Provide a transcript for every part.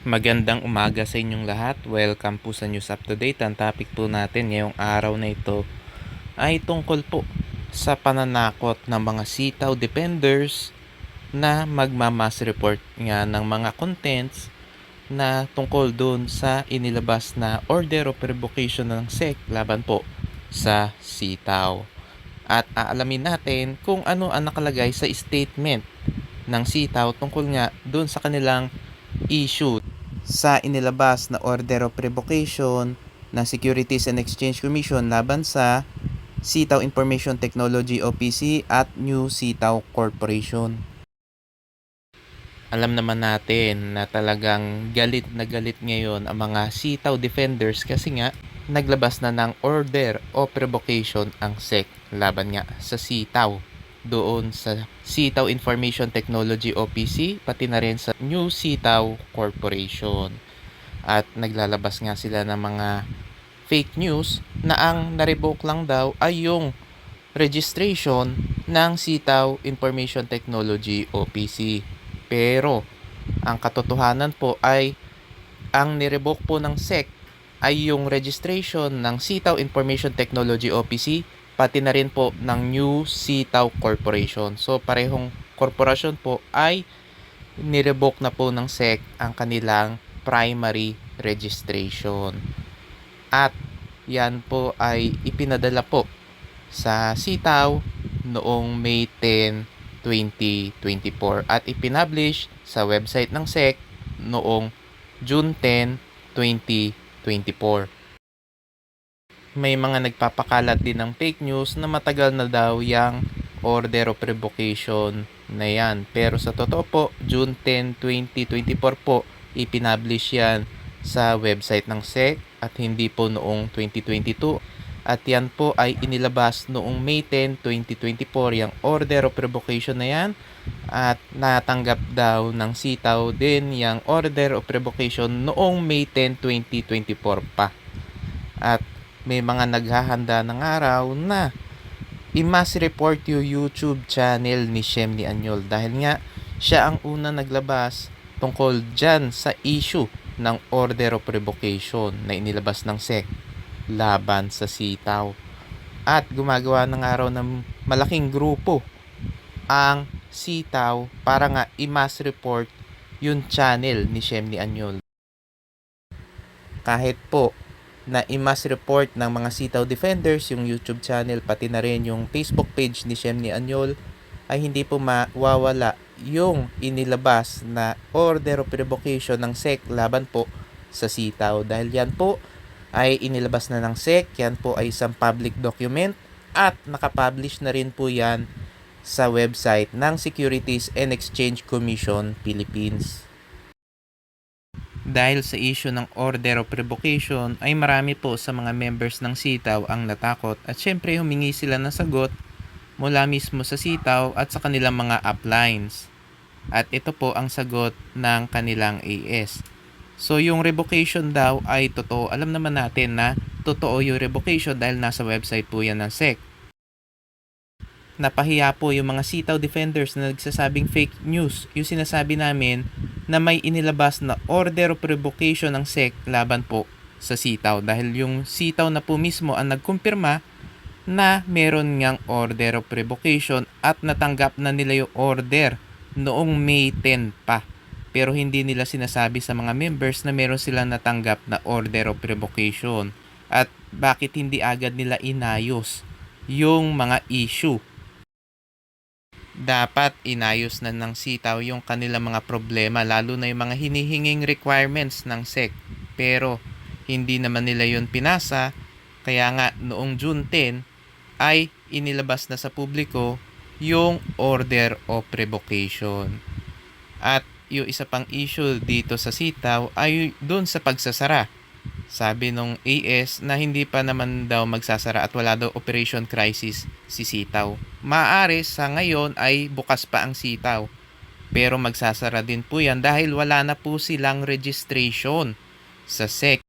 Magandang umaga sa inyong lahat. Welcome po sa News Up to Date. Ang topic po natin ngayong araw na ito ay tungkol po sa pananakot ng mga sitaw defenders na magmamass report nga ng mga contents na tungkol doon sa inilabas na order of revocation ng SEC laban po sa sitaw. At aalamin natin kung ano ang nakalagay sa statement ng sitaw tungkol nga doon sa kanilang issue sa inilabas na order of revocation ng Securities and Exchange Commission laban sa Sitaw Information Technology OPC at New Sitaw Corporation. Alam naman natin na talagang galit na galit ngayon ang mga sitaw defenders kasi nga naglabas na ng order of revocation ang SEC laban nga sa sitaw doon sa Sitaw Information Technology OPC pati na rin sa New Sitaw Corporation. At naglalabas nga sila ng mga fake news na ang na-revoke lang daw ay yung registration ng Sitaw Information Technology OPC. Pero ang katotohanan po ay ang nirevoke po ng SEC ay yung registration ng Sitaw Information Technology OPC pati na rin po ng New Sitaw Corporation. So parehong korporasyon po ay nirevoke na po ng SEC ang kanilang primary registration. At yan po ay ipinadala po sa Sitaw noong May 10, 2024 at ipinablish sa website ng SEC noong June 10, 2024 may mga nagpapakalat din ng fake news na matagal na daw yung order of revocation na yan. Pero sa totoo po, June 10, 2024 po, ipinablish yan sa website ng SEC at hindi po noong 2022. At yan po ay inilabas noong May 10, 2024 yung order of revocation na yan at natanggap daw ng sitaw din yung order of revocation noong May 10, 2024 pa. At may mga naghahanda ng araw na i-mass report yung YouTube channel ni Shem ni Anyol dahil nga siya ang una naglabas tungkol dyan sa issue ng order of revocation na inilabas ng SEC laban sa sitaw. At gumagawa ng araw ng malaking grupo ang sitaw para nga i-mass report yung channel ni Shem ni Anyol. Kahit po na i-mass report ng mga sitaw defenders, yung YouTube channel, pati na rin yung Facebook page ni Shem ni Anyol, ay hindi po mawawala yung inilabas na order of revocation ng SEC laban po sa sitaw. Dahil yan po ay inilabas na ng SEC, yan po ay isang public document at nakapublish na rin po yan sa website ng Securities and Exchange Commission Philippines dahil sa issue ng order of revocation ay marami po sa mga members ng sitaw ang natakot at syempre humingi sila ng sagot mula mismo sa sitaw at sa kanilang mga uplines. At ito po ang sagot ng kanilang AS. So yung revocation daw ay totoo. Alam naman natin na totoo yung revocation dahil nasa website po yan ng SEC. Napahiya po yung mga sitaw defenders na nagsasabing fake news. Yung sinasabi namin na may inilabas na order of revocation ng SEC laban po sa sitaw dahil yung sitaw na po mismo ang nagkumpirma na meron ngang order of revocation at natanggap na nila yung order noong May 10 pa. Pero hindi nila sinasabi sa mga members na meron silang natanggap na order of revocation at bakit hindi agad nila inayos yung mga issue dapat inayos na ng sitaw yung kanilang mga problema lalo na yung mga hinihinging requirements ng SEC. Pero hindi naman nila yun pinasa kaya nga noong June 10 ay inilabas na sa publiko yung order of revocation. At yung isa pang issue dito sa sitaw ay doon sa pagsasara sabi nung AS na hindi pa naman daw magsasara at wala daw operation crisis si Sitaw. Maaari sa ngayon ay bukas pa ang Sitaw. Pero magsasara din po yan dahil wala na po silang registration sa SEC.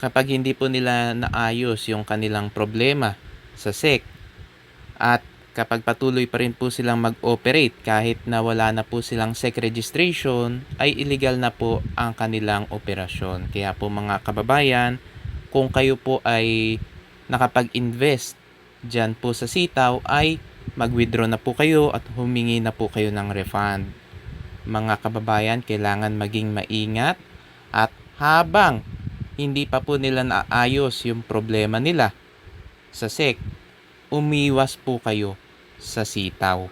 Kapag hindi po nila naayos yung kanilang problema sa SEC at kapag patuloy pa rin po silang mag-operate kahit na wala na po silang SEC registration, ay illegal na po ang kanilang operasyon. Kaya po mga kababayan, kung kayo po ay nakapag-invest dyan po sa sitaw, ay mag-withdraw na po kayo at humingi na po kayo ng refund. Mga kababayan, kailangan maging maingat at habang hindi pa po nila naayos yung problema nila sa SEC, umiwas po kayo sa sitaw.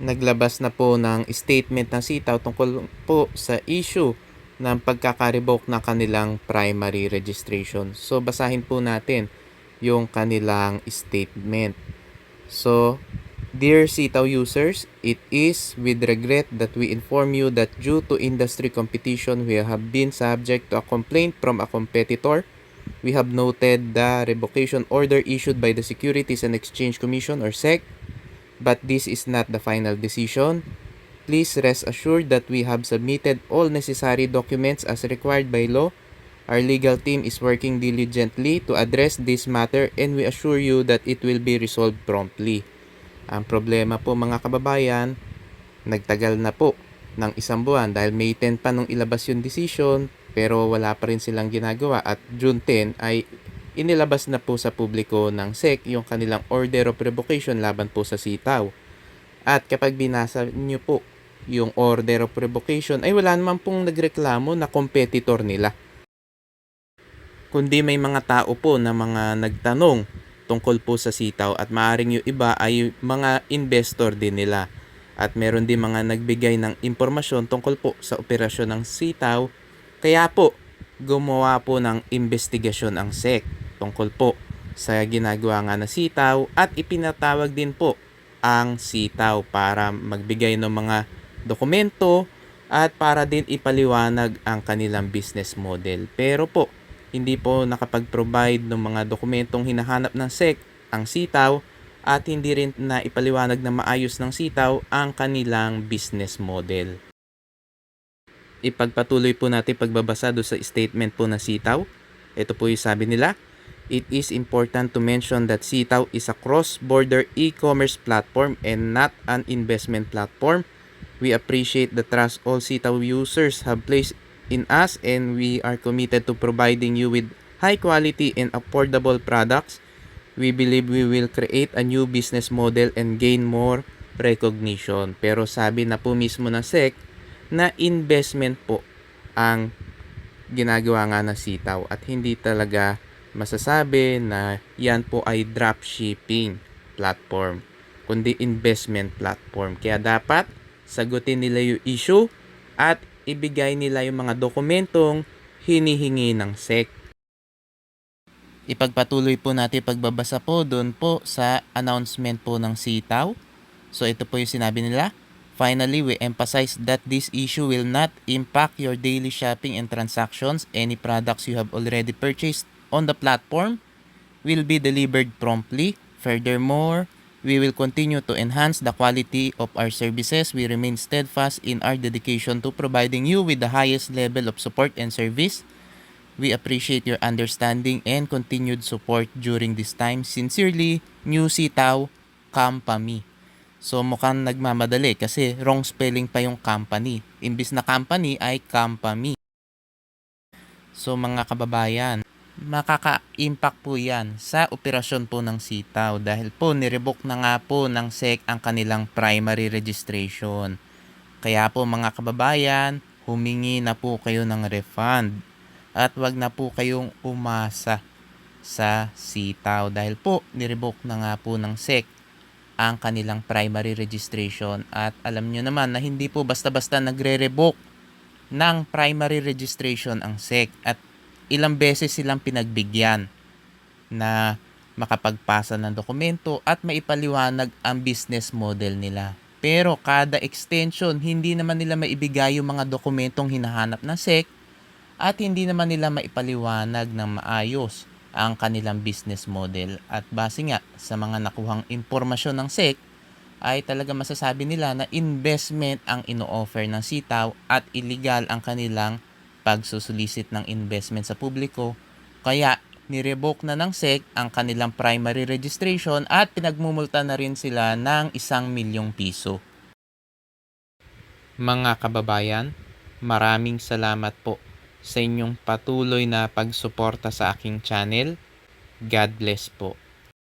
Naglabas na po ng statement ng sitaw tungkol po sa issue ng pagkakarevoke ng kanilang primary registration. So, basahin po natin yung kanilang statement. So, Dear Sitaw users, it is with regret that we inform you that due to industry competition, we have been subject to a complaint from a competitor. We have noted the revocation order issued by the Securities and Exchange Commission or SEC, but this is not the final decision. Please rest assured that we have submitted all necessary documents as required by law. Our legal team is working diligently to address this matter and we assure you that it will be resolved promptly. Ang problema po mga kababayan, nagtagal na po ng isang buwan dahil May 10 pa nung ilabas yung decision pero wala pa rin silang ginagawa at June 10 ay inilabas na po sa publiko ng SEC yung kanilang order of revocation laban po sa sitaw. At kapag binasa niyo po yung order of revocation ay wala naman pong nagreklamo na competitor nila. Kundi may mga tao po na mga nagtanong tungkol po sa sitaw at maaring yung iba ay mga investor din nila. At meron din mga nagbigay ng impormasyon tungkol po sa operasyon ng sitaw. Kaya po, gumawa po ng investigasyon ang SEC tungkol po sa ginagawa nga na sitaw at ipinatawag din po ang sitaw para magbigay ng mga dokumento at para din ipaliwanag ang kanilang business model. Pero po, hindi po nakapag-provide ng mga dokumentong hinahanap ng SEC ang sitaw at hindi rin na ipaliwanag na maayos ng sitaw ang kanilang business model. Ipagpatuloy po natin pagbabasa do sa statement po na sitaw. Ito po yung sabi nila. It is important to mention that Sitaw is a cross-border e-commerce platform and not an investment platform. We appreciate the trust all Sitaw users have placed in us and we are committed to providing you with high quality and affordable products. We believe we will create a new business model and gain more recognition. Pero sabi na po mismo ng SEC na investment po ang ginagawa nga ng sitaw at hindi talaga masasabi na yan po ay dropshipping platform kundi investment platform. Kaya dapat sagutin nila yung issue at ibigay nila yung mga dokumentong hinihingi ng SEC. Ipagpatuloy po natin pagbabasa po doon po sa announcement po ng sitaw. So ito po yung sinabi nila. Finally, we emphasize that this issue will not impact your daily shopping and transactions. Any products you have already purchased on the platform will be delivered promptly. Furthermore, we will continue to enhance the quality of our services. We remain steadfast in our dedication to providing you with the highest level of support and service. We appreciate your understanding and continued support during this time. Sincerely, New Sitaw Company. So mukhang nagmamadali kasi wrong spelling pa yung company. Imbis na company ay company. So mga kababayan, makaka-impact po yan sa operasyon po ng sitaw dahil po nirevoke na nga po ng SEC ang kanilang primary registration. Kaya po mga kababayan, humingi na po kayo ng refund at wag na po kayong umasa sa sitaw dahil po nirevoke na nga po ng SEC ang kanilang primary registration. At alam nyo naman na hindi po basta-basta nagre-revoke ng primary registration ang SEC. At ilang beses silang pinagbigyan na makapagpasa ng dokumento at maipaliwanag ang business model nila. Pero kada extension, hindi naman nila maibigay yung mga dokumentong hinahanap ng SEC at hindi naman nila maipaliwanag ng maayos ang kanilang business model. At base nga sa mga nakuhang impormasyon ng SEC, ay talaga masasabi nila na investment ang ino-offer ng sitaw at illegal ang kanilang pagsusulisit ng investment sa publiko. Kaya nirevoke na ng SEC ang kanilang primary registration at pinagmumulta na rin sila ng isang milyong piso. Mga kababayan, maraming salamat po sa inyong patuloy na pagsuporta sa aking channel. God bless po.